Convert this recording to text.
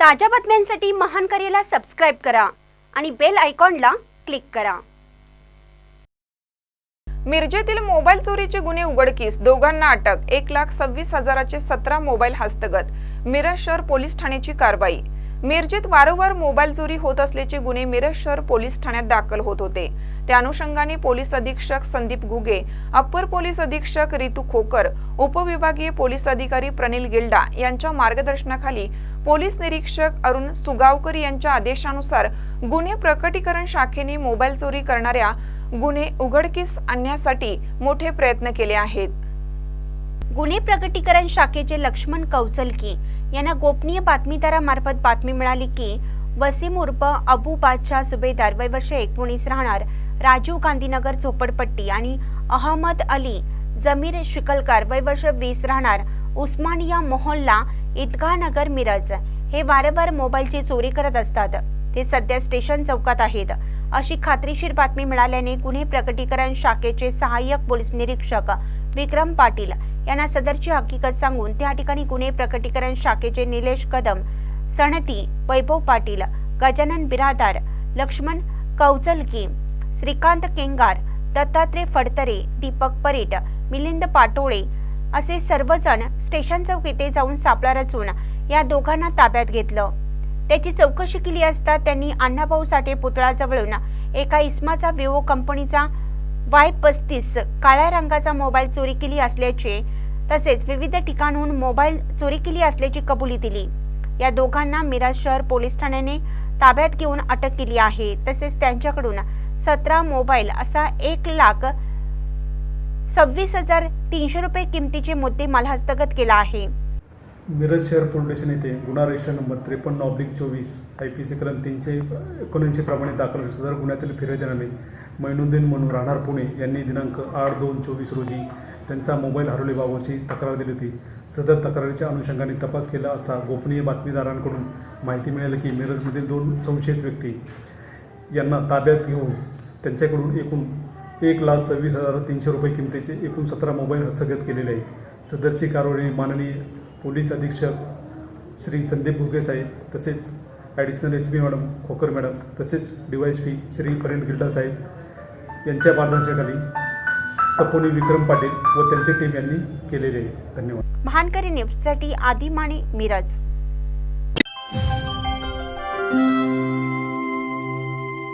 ताज्या बातम्यांसाठी महान करेला सबस्क्राईब करा आणि बेल आयकॉनला क्लिक करा. मिरजेतील मोबाईल चोरीचे गुन्हे उघडकीस. दोघांना अटक. एक लाख सव्वीस हजाराचे सतरा मोबाईल हस्तगत. मिरज शहर पोलीस ठाण्याची कारवाई. मिरजेत वारंवार मोबाईल चोरी होत असल्याचे गुन्हे मिरज शहर पोलीस ठाण्यात दाखल होत होते. त्या अनुषंगाने पोलीस अधीक्षक संदीप घुगे अप्पर पोलीस अधीक्षक रितू खोकर उपविभागीय पोलीस अधिकारी प्रनिल गिल्डा यांच्या मार्गदर्शनाखाली पोलीस निरीक्षक अरुण सुगावकर यांच्या आदेशानुसार गुन्हे प्रकटीकरण शाखेने मोबाईल चोरी करणाऱ्या गुन्हे उघडकीस आणण्यासाठी मोठे प्रयत्न केले आहेत. गुन्हे प्रकटीकरण शाखेचे लक्ष्मण कौचलकी यांना गोपनीय बातमीदारामार्फत बातमी मिळाली की वसीम उर्फ अबू बादशाह सुभेदार वय वर्ष एकोणीस राहणार राजीव गांधीनगर झोपडपट्टी आणि अहमद अली जमीर शिकलकार वय वर्ष वीस राहणार उस्मानिया मोहल्ला ईदगाह नगर मिरज हे वारंवार मोबाईलची चोरी करत असतात. ते सध्या स्टेशन चौकात आहेत. अशी खात्रीशीर बातमी मिळाल्याने गुन्हे प्रकटीकरण शाखेचे सहाय्यक पोलीस निरीक्षक विक्रम पाटील यांना सदरची हकीकत सांगून त्या ठिकाणी गुन्हे प्रकटीकरण शाखेचे निलेश कदम सणती वैभव पाटील गजानन बिरादार लक्ष्मण कौचलकी श्रीकांत केंगार दत्तात्रय फडतरे दीपक परेट मिलिंद पाटोळे असे सर्वजण स्टेशन चौक येथे जाऊन सापळा रचून या दोघांना ताब्यात घेतलं. त्याची चौकशी केली असता त्यांनी अण्णाभाऊ साठे पुतळाजवळून एका इस्माचा विवो कंपनीचा वाय पस्तीस काळ्या रंगाचा मोबाईल चोरी केली असल्याचे तसेच विविध ठिकाणहून मोबाईल चोरी केली असल्याची कबुली दिली. या दोघांना मिराज शहर पोलीस ठाण्याने ताब्यात घेऊन अटक केली आहे. तसेच त्यांच्याकडून सतरा मोबाईल असा एक लाख सव्वीस हजार तीनशे रुपये किमतीचे मुद्देमाल हस्तगत केला आहे. मिरज शहर पोलीस स्टेशन येथे गुन्हा रजिस्टर नंबर त्रेपन्न ऑब्लिक चोवीस आय पी सी कलम तीनशे एकोणऐंशी प्रमाणे दाखल सदर गुन्ह्यातील फिर्यादीनामे मैनुद्दीन म्हणून राहणार पुणे यांनी दिनांक आठ दोन चोवीस रोजी त्यांचा मोबाईल हरवल्याबाबतची तक्रार दिली होती. सदर तक्रारीच्या अनुषंगाने तपास केला असता गोपनीय बातमीदारांकडून माहिती मिळाली की मिरजमधील दोन संशयित व्यक्ती यांना ताब्यात घेऊन त्यांच्याकडून एकूण एक लाख सव्वीस हजार तीनशे रुपये किमतीचे एकूण सतरा मोबाईल हस्तगत केलेले आहेत. सदरची कारवाई माननीय पोलीस अधीक्षक श्री संदीप भुगे साहेब तसेच additional S P madam Khokar madam तसेच D Y S P Shri Paren Gilda साहेब यांच्या मार्गदर्शनाखाली सपोनी विक्रम पाटील व त्यांची टीम यांनी केलेले आहे. धन्यवाद. महानकरी न्यूजसाठी आदिमाने मिरज.